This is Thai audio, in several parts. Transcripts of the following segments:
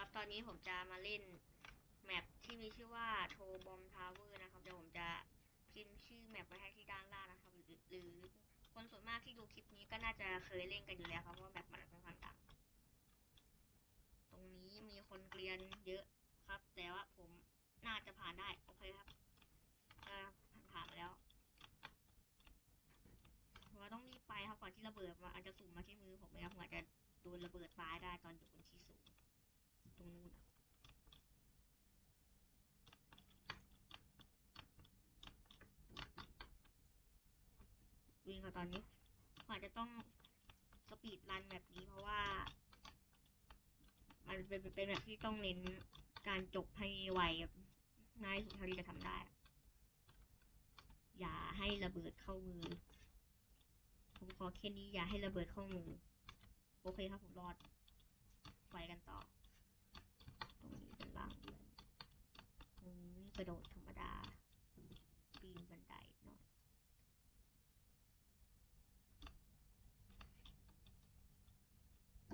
ครับ ตอนนี้ผมจะมาเล่นแมปที่มีชื่อว่าโทบอมทาวเวอร์นะครับ เดี๋ยวผมจะพิมพ์ชื่อแมปไว้ให้ที่ด้านล่างนะครับ หรือคนส่วนมากที่ดูคลิปนี้ก็น่าจะเคยเล่นกันอยู่แล้วครับ เพราะว่าแมปมันค่อนข้างดังตรงนี้มีคนเกรียนเยอะครับ แต่ว่าผมน่าจะผ่านได้ โอเคครับอ่าผ่านผ่านมาแล้วผมว่าต้องรีบไปครับก่อนที่ระเบิดมันอาจจะสุ่มมาที่มือผมนะครับผมอาจจะโดนระเบิดตายได้ตอนอยู่บนที่สูง ตรงนู้นวิ่งค่ะตอนนี้อาจจะต้องสปีดรันแบบนี้เพราะว่า มันเป็นเป็นแบบที่ต้องเน้นการจบให้ไวแบบง่ายสุดเท่าที่จะทำได้ อย่าให้ระเบิดเข้ามือ ผมขอแค่นี้อย่าให้ระเบิดเข้ามือ โอเคครับผมรอดไปกันต่อ รงนี้างเดือนตรงนี้กระโดดธรรมดา ปีนบันไดหน่อย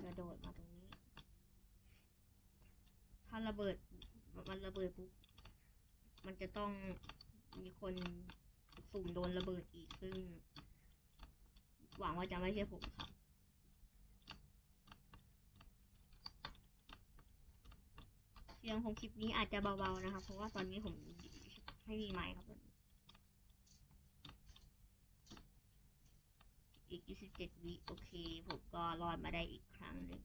กระโดดมาตรงนี้ ถ้าระเบิดมันระเบิดปุ๊บ มันจะต้องมีคนสุ่มโดนระเบิดอีกซึ่ง หวังว่าจะไม่ใช่ผมครับ สียงของคลิปนี้อาจจะเบาๆนะคะเพราะว่าตอนนี้ผมไม่มีไมค์ครับตอนนี้อีก 27 วิโอเค ผมก็รอดมาได้อีกครั้งหนึ่ง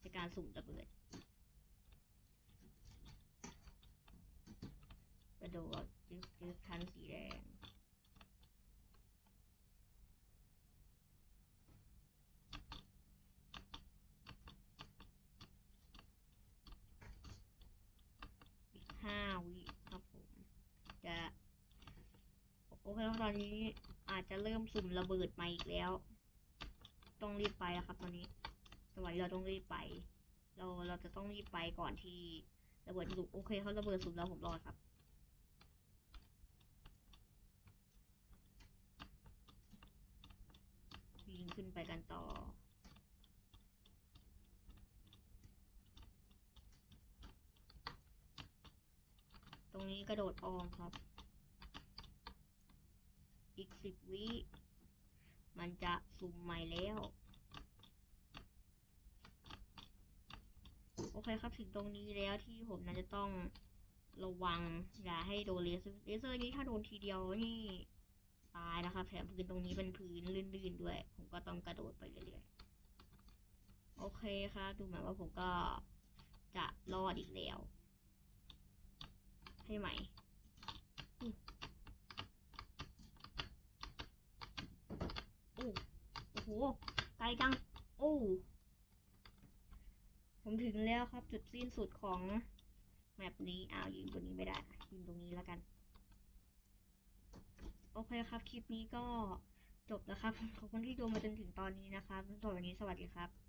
ในการสุ่มระเบิดกระโดดจึ๊บจึ๊บทันสีแดง อีกห้า วิครับผมจะโอเคครับตอนนี้อาจจะเริ่มสุ่มระเบิดมาอีกแล้ว ต้องรีบไปแล้วครับ ตอนนี้สวัสดีเราต้องรีบไป เราเราจะต้องรีบไปก่อนที่ระเบิดสุ่มโอเคเขาระเบิดสุ่มแล้วผมรอดครับวิ่งขึ้นไปกันต่อ รงนี้กระโดดออมครับ อีกสิบวิ มันจะสุ่มใหม่แล้ว โอเคครับถึงตรงนี้แล้วที่ผมน่าจะต้องระวัง อย่าให้โดนเลเซอร์เลเซอร์นี้ถ้าโดนทีเดียวนี่ตายนะครับแถมพื้นตรงนี้เป็นพื้นลื่นๆด้วย ผมก็ต้องกระโดดไปเรื่อยๆ โอเคครับดูเหมือนว่าผมก็จะรอดอีกแล้ว ใช่ไหม่โอ้โอ้โห ไกลจัง โอ้ ผมถึงแล้วครับจุดสิ้นสุดของแมปนี้ อ้าวยืนบนนี้ไม่ได้ ยืนตรงนี้แล้วกัน โอเคครับ คลิปนี้ก็จบแล้วครับ ขอบคุณที่ดูมาจนถึงตอนนี้นะครับสำหรับวันนี้สวัสดีครับ